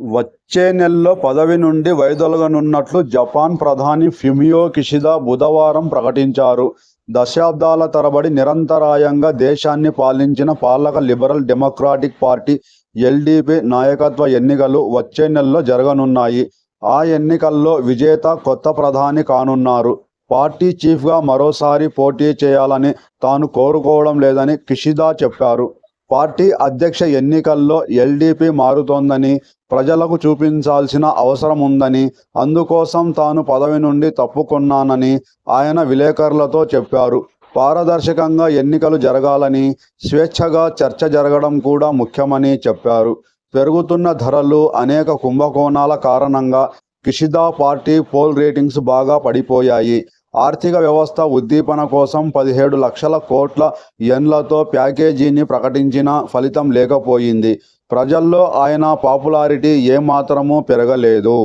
వచ్చే నెలలో పదవి నుండి వైదొలగనున్నట్లు జపాన్ ప్రధాని ఫుమియో కిషిదా బుధవారం ప్రకటించారు. దశాబ్దాల తరబడి నిరంతరాయంగా దేశాన్ని పాలించిన పాలక లిబరల్ డెమోక్రాటిక్ పార్టీ ఎల్డీపీ నాయకత్వ ఎన్నికలు వచ్చే నెలలో జరగనున్నాయి. ఆ ఎన్నికల్లో విజేత కొత్త ప్రధాని కానున్నారు. పార్టీ చీఫ్గా మరోసారి పోటీ చేయాలని తాను కోరుకోవడం లేదని కిషిదా చెప్పారు. పార్టీ అధ్యక్ష ఎన్నికల్లో ఎల్డీపీ మారుతోందని, ప్రజలకు చూపించాల్సిన అవసరం ఉందని అందుకోసం తాను పదవి నుండి తప్పుకున్నానని ఆయన విలేకరులతో చెప్పారు. పారదర్శకంగా ఎన్నికలు జరగాలని, స్వేచ్ఛగా చర్చ జరగడం కూడా ముఖ్యమని చెప్పారు. పెరుగుతున్న ధరలు, అనేక కుంభకోణాల కారణంగా కిషిదా పార్టీ పోల్ రేటింగ్స్ బాగా పడిపోయాయి. ఆర్థిక వ్యవస్థ ఉద్దీపన కోసం పదిహేడు లక్షల కోట్ల ఎన్లతో ప్యాకేజీని ప్రకటించినా ఫలితం లేకపోయింది. ప్రజల్లో ఆయన పాపులారిటీ ఏమాత్రమూ పెరగలేదు.